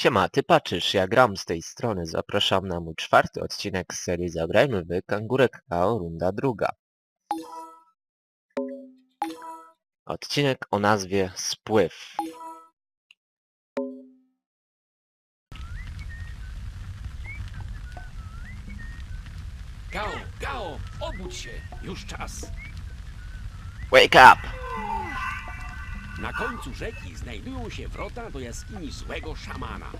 Siema, ty patrzysz, ja gram z tej strony. Zapraszam na mój czwarty odcinek z serii Zagrajmy w Kangurek KO Runda Druga. Odcinek o nazwie Spływ. Gao, Gao, obudź się, już czas. Wake up! Na końcu rzeki znajdują się wrota do jaskini złego szamana.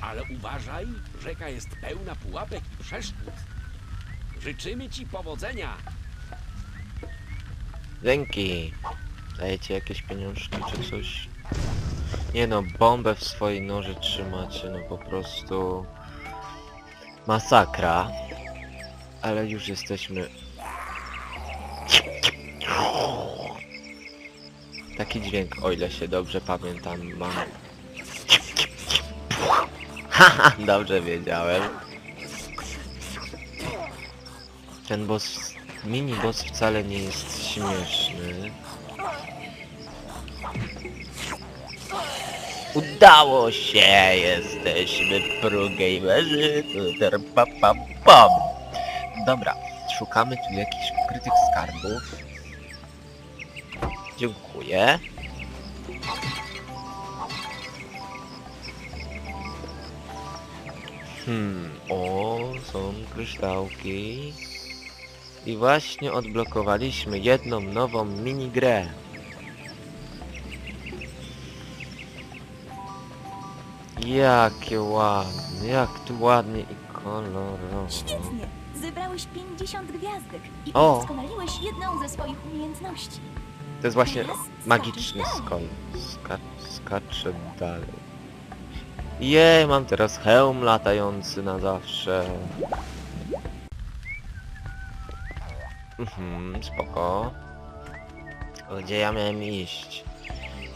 Ale uważaj, rzeka jest pełna pułapek i przeszkód. Życzymy ci powodzenia. Dzięki. Dajecie jakieś pieniążki czy coś? Nie no, bombę w swojej noży trzymacie, no po prostu... Masakra. Ale już jesteśmy... Taki dźwięk, o ile się dobrze pamiętam, mam... Haha, dobrze wiedziałem. Ten boss, mini boss wcale nie jest śmieszny. Udało się! Jesteśmy pro gamerzy! Tuter, pa, pa, pam. Dobra, szukamy tu jakichś ukrytych skarbów. Dziękuję. Hmm, o, są kryształki. I właśnie odblokowaliśmy jedną nową minigrę. Jakie ładne, jak tu ładnie i kolorowo. Świetnie! Zebrałeś 50 gwiazdek i O! udoskonaliłeś jedną ze swoich umiejętności. To jest właśnie magiczny skok. Ska skaczę dalej. Jej, mam teraz hełm latający na zawsze. Mhm, spoko. Gdzie ja miałem iść?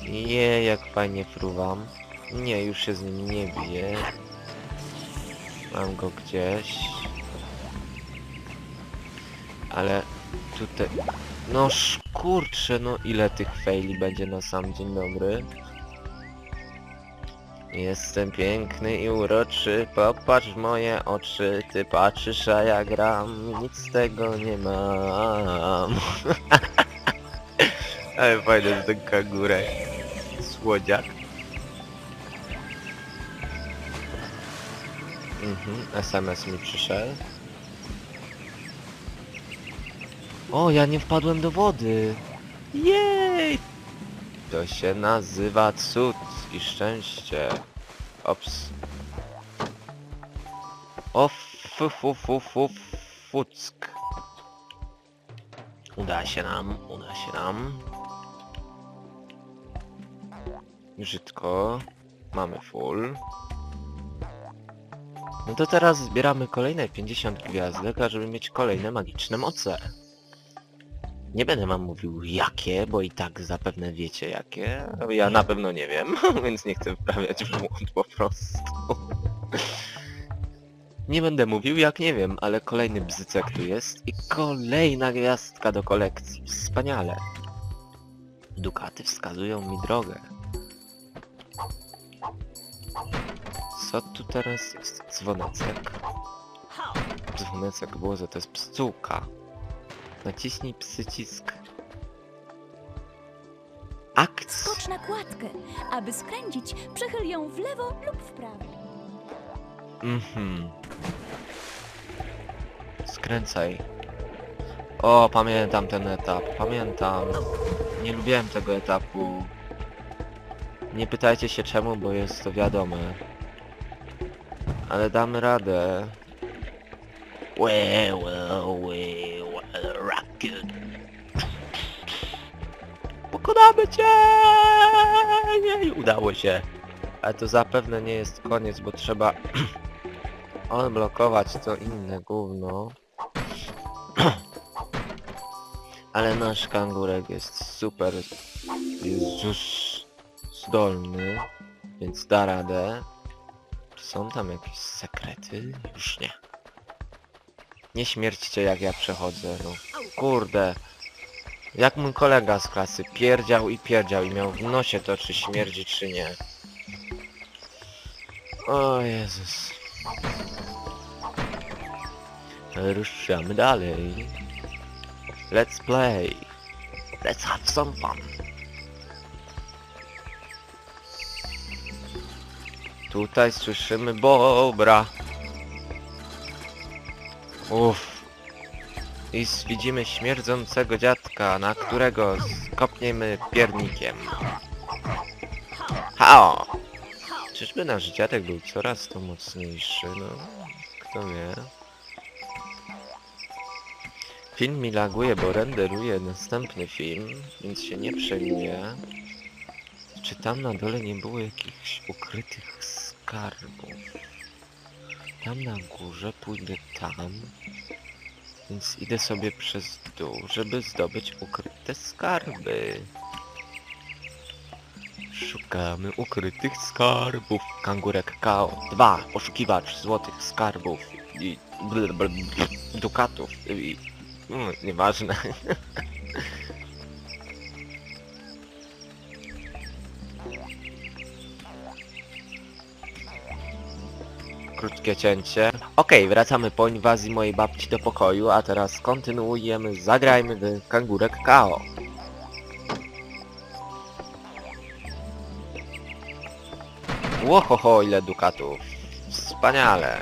Je, jak fajnie fruwam. Nie, już się z nim nie biję. Mam go gdzieś. Ale tutaj... No kurczę, no ile tych faili będzie na sam dzień dobry. Jestem piękny i uroczy, popatrz w moje oczy, ty patrzysz, a ja gram, nic z tego nie mam. Ale fajny jest ten kangurek. Słodziak. Mhm, SMS mi przyszedł. O, ja nie wpadłem do wody. Jej! To się nazywa cud i szczęście. Ops. O fu fu fu fu fuck. Uda się nam, uda się nam. Brzydko. Mamy full. No to teraz zbieramy kolejne 50 gwiazdek, ażeby mieć kolejne magiczne moce. Nie będę wam mówił jakie, bo i tak zapewne wiecie jakie. Ja na pewno nie wiem, więc nie chcę wprawiać w błąd po prostu. Nie będę mówił jak nie wiem, ale kolejny bzycek tu jest i kolejna gwiazdka do kolekcji. Wspaniale. Dukaty wskazują mi drogę. Co tu teraz jest? Dzwonecek. Dzwonecek było, że to jest pszczółka. Naciśnij przycisk. Akcja. Skocz na kładkę. Aby skręcić, przechyl ją w lewo lub w prawo. Mhm. Skręcaj. O, pamiętam ten etap. Pamiętam. Nie lubiłem tego etapu. Nie pytajcie się czemu, bo jest to wiadome. Ale damy radę. We will, Jej, udało się. Ale to zapewne nie jest koniec, bo trzeba odblokować to inne gówno. Ale nasz kangurek jest super, Jezus, zdolny, więc da radę. Czy są tam jakieś sekrety? Już nie. Nie śmierćcie jak ja przechodzę, no. Kurde. Jak mój kolega z klasy pierdział i pierdział i miał w nosie to czy śmierdzi czy nie. O Jezus. Ruszamy dalej. Let's play. Let's have some fun. Tutaj słyszymy bobra. Uff. I widzimy śmierdzącego dziadka, na którego skopniemy piernikiem. Hao! Czyżby nasz dziadek był coraz to mocniejszy? No, kto wie. Film mi laguje, bo renderuje następny film, więc się nie przejmuję. Czy tam na dole nie było jakichś ukrytych skarbów? Tam na górze pójdę tam. Więc idę sobie przez dół, żeby zdobyć ukryte skarby. Szukamy ukrytych skarbów. Kangurek Kao 2. Poszukiwacz złotych skarbów i bl, bl, bl, dukatów i... Mm, nieważne. Krótkie cięcie. Okej, wracamy po inwazji mojej babci do pokoju, a teraz kontynuujemy. Zagrajmy w Kangurek Kao. Łohoho, ile dukatów. Wspaniale.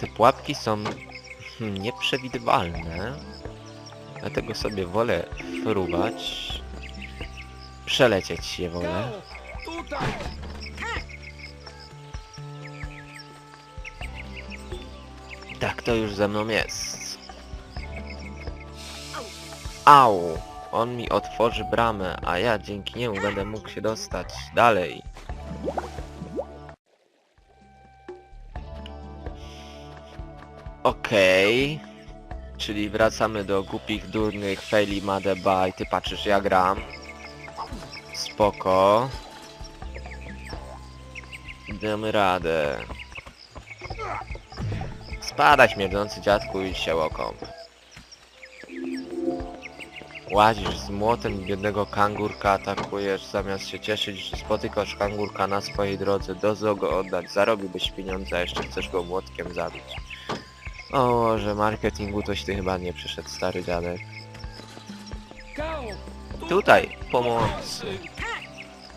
Te pułapki są nieprzewidywalne. Dlatego sobie wolę fruwać. Przelecieć je wolę. Tak to już ze mną jest. Au! On mi otworzy bramę, a ja dzięki niemu będę mógł się dostać dalej. Okej. Czyli wracamy do głupich, durnych, faili, madeba i ty patrzysz ja gram. Spoko. Damy radę. Spada śmierdzący dziadku i się okąp. Łazisz z młotem biednego kangurka, atakujesz zamiast się cieszyć, że spotykasz kangurka na swojej drodze, do go oddać, zarobiłbyś pieniądze, a jeszcze chcesz go młotkiem zabić. O, że marketingu toś ty chyba nie przyszedł, stary dziadek. Gao, Tutaj, pomocy.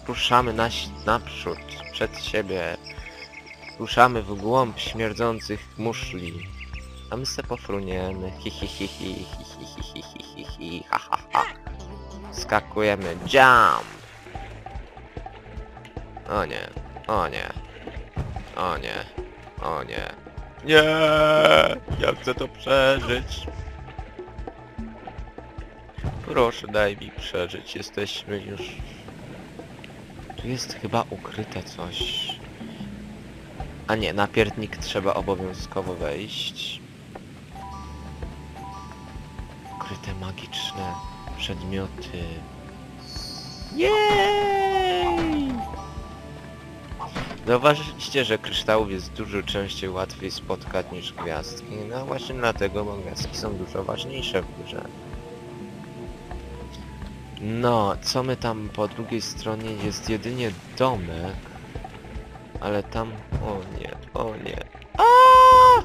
Ruszamy na, naprzód, przed siebie. Ruszamy w głąb śmierdzących muszli. A my se pofruniemy. Hi hi hi hi hi hi hi hi hi hi hi ha ha ha. Skakujemy. Jump! O nie, o nie. O nie, o nie. Nie! Ja chcę to przeżyć. Proszę daj mi przeżyć, jesteśmy już... Tu jest chyba ukryte coś. A nie, na pierdnik trzeba obowiązkowo wejść. Ukryte magiczne przedmioty. Jej! Zauważyliście, że kryształów jest dużo częściej łatwiej spotkać niż gwiazdki. No właśnie dlatego, bo gwiazdki są dużo ważniejsze w grze. No, co my tam po drugiej stronie jest jedynie domek. Ale tam... O nie, o nie. Aaaa!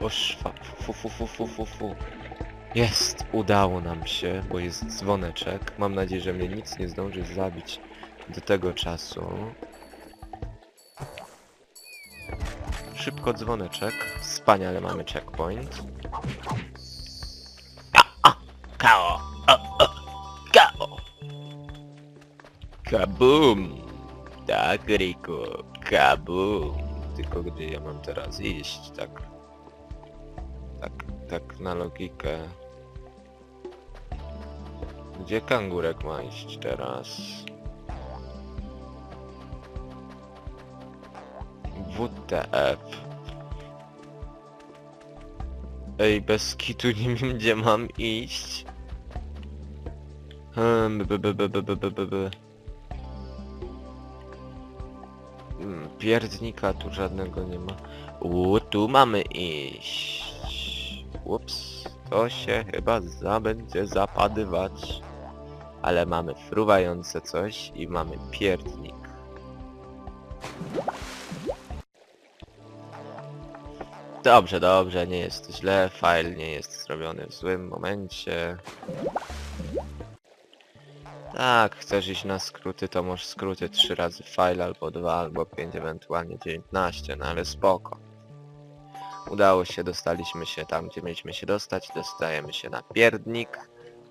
O szwa... Fu, fu, fu, fu, fu, fu. Jest, udało nam się, bo jest dzwoneczek. Mam nadzieję, że mnie nic nie zdąży zabić do tego czasu. Szybko dzwoneczek. Wspaniale mamy checkpoint. Kao! Kabum! Tak, Riku, kabum! Tylko gdzie ja mam teraz iść, tak? Tak, tak na logikę. Gdzie kangurek ma iść teraz? WTF. Ej, bez kitu nie wiem gdzie mam iść. Hmm, b, b, b, b, b, b, b, Pierdnika tu żadnego nie ma. U, tu mamy iść. Ups, to się chyba za będzie zapadywać. ale mamy fruwające coś i mamy pierdnik. Dobrze, dobrze, nie jest źle, file nie jest zrobiony w złym momencie. Tak, chcesz iść na skróty, to możesz skróty 3 razy file, albo 2, albo 5, ewentualnie 19, no ale spoko. Udało się, dostaliśmy się tam, gdzie mieliśmy się dostać, dostajemy się na pierdnik.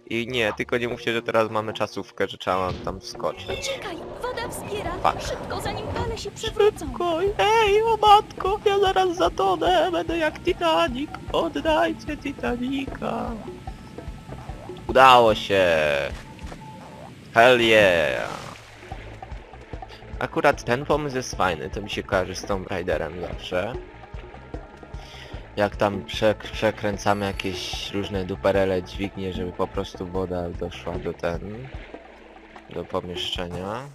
I nie, tylko nie mówcie, że teraz mamy czasówkę, że trzeba tam wskoczyć. Czekaj, woda. Fuck. Szybko, zanim fale się przewrócą. Szybko, ej, o matko, ja zaraz zatonę, będę jak Titanic, oddajcie Titanica. Udało się. Hell yeah. Akurat ten pomysł jest fajny, to mi się kojarzy z Tomb Raiderem zawsze. Jak tam przek przekręcamy jakieś różne duperele dźwignie, żeby po prostu woda doszła do ten... do pomieszczenia.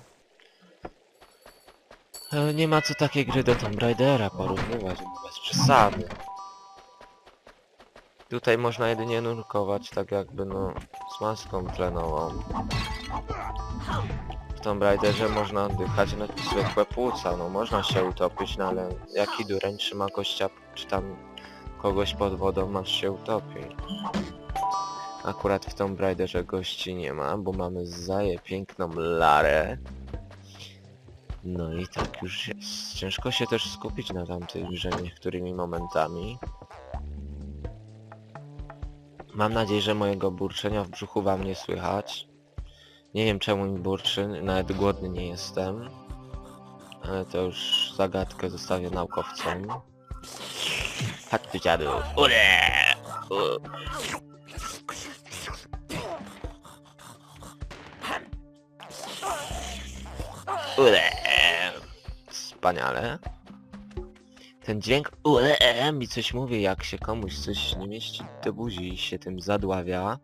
Ale nie ma co takiej gry do Tomb Raidera porównywać, bez przesady. Tutaj można jedynie nurkować tak jakby no z maską tlenową. W Tomb Raiderze można oddychać na zwykłe płuca, no można się utopić, no ale jaki dureń trzyma gościa, czy tam kogoś pod wodą, masz się utopi. Akurat w Tomb Raiderze gości nie ma, bo mamy zaje piękną Larę. No i tak już jest. Ciężko się też skupić na tamtej grze niektórymi momentami. Mam nadzieję, że mojego burczenia w brzuchu wam nie słychać. Nie wiem czemu mi burczy, nawet głodny nie jestem. Ale to już zagadkę zostawię naukowcom. Chodź tu dziadu. Ure! U. Ule. Wspaniale. Ten dźwięk ule mi coś mówi, jak się komuś coś nie mieści do buzi i się tym zadławia.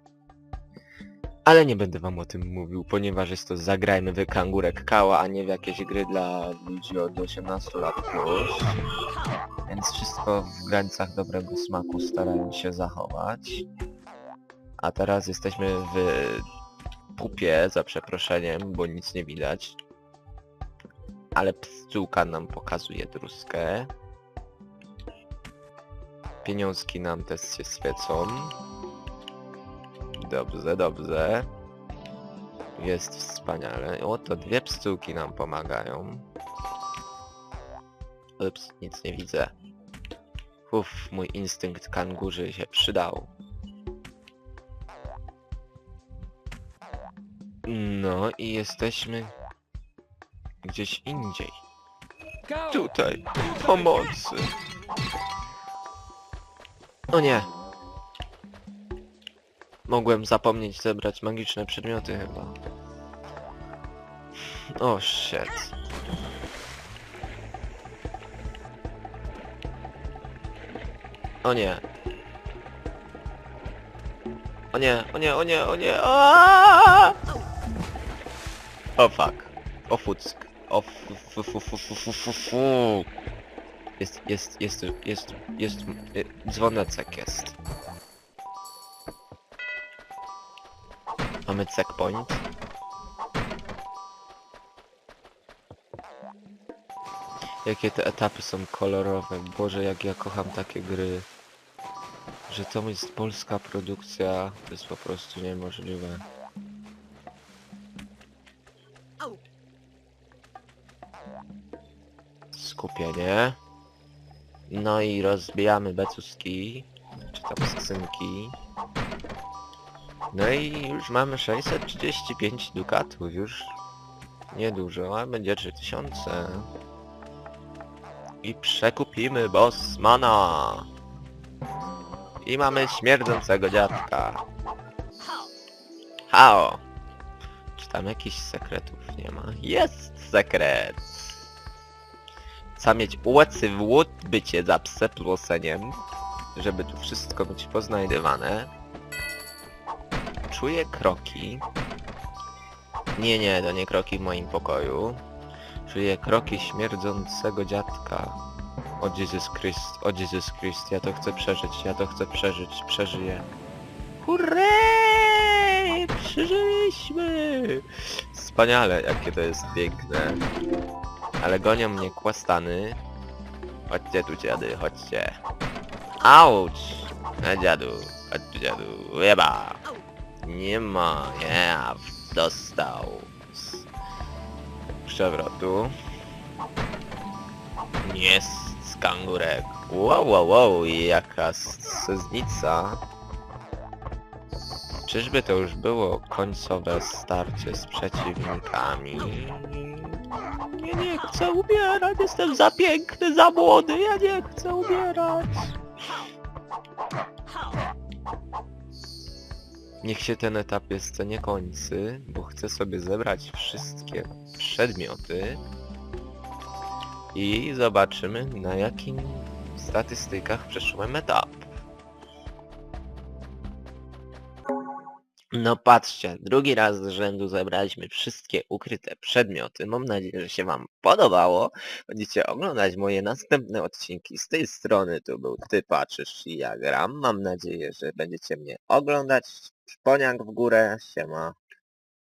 Ale nie będę wam o tym mówił, ponieważ jest to Zagrajmy w kangurek kała, a nie w jakieś gry dla ludzi od 18 lat plus. Więc wszystko w granicach dobrego smaku starałem się zachować. A teraz jesteśmy w pupie, za przeproszeniem, bo nic nie widać ale pszczółka nam pokazuje truskę. Pieniążki nam też się świecą. Dobrze, dobrze. Jest wspaniale. O, to dwie pszczółki nam pomagają. Ups, nic nie widzę. Uff, mój instynkt kangurzy się przydał. No i jesteśmy gdzieś indziej. Tutaj. Pomocy. O nie. Mogłem zapomnieć zebrać magiczne przedmioty chyba. O shit. O nie. O nie, o nie, o nie, o nie. Aaaa! O fuck. O fuck. O fu. Jest, jest, jest, jest, jest, y, dzwoneczek jest. Mamy checkpoint. Jakie te etapy są kolorowe. Boże, jak ja kocham takie gry. Że to jest polska produkcja, to jest po prostu niemożliwe. Skupienie. No i rozbijamy becuski, czy tam skrzynki. No i już mamy 635 dukatów, już niedużo, a będzie 3000. I przekupimy bossmana. I mamy śmierdzącego dziadka. Hao! Czy tam jakichś sekretów nie ma? Jest sekret! Trzeba mieć ułacy w łód bycie za żeby tu wszystko być poznajdywane. Czuję kroki. Nie, nie, to nie kroki w moim pokoju. Czuję kroki śmierdzącego dziadka. O Jesus Christ, o Jesus Christ, ja to chcę przeżyć, ja to chcę przeżyć, przeżyję. Hurray! Przeżyliśmy! Wspaniale, jakie to jest piękne. Ale gonią mnie kłastany. Chodźcie tu dziady, chodźcie. Auć! E, dziadu, chodź tu dziadu, jeba! Nie ma, ja dostał. Z przewrotu. Jest kangurek. Wow, wow, wow, jaka seznica. Czyżby to już było końcowe starcie z przeciwnikami? Ja nie chcę umierać, jestem za piękny, za młody, ja nie chcę umierać. Niech się ten etap jeszcze nie kończy, bo chcę sobie zebrać wszystkie przedmioty i zobaczymy na jakim statystykach przeszłem etap. No patrzcie, drugi raz z rzędu zebraliśmy wszystkie ukryte przedmioty. Mam nadzieję, że się wam podobało. Będziecie oglądać moje następne odcinki z tej strony. Tu był Ty Patrzysz i ja gram. Mam nadzieję, że będziecie mnie oglądać. Szponiak w górę, siema.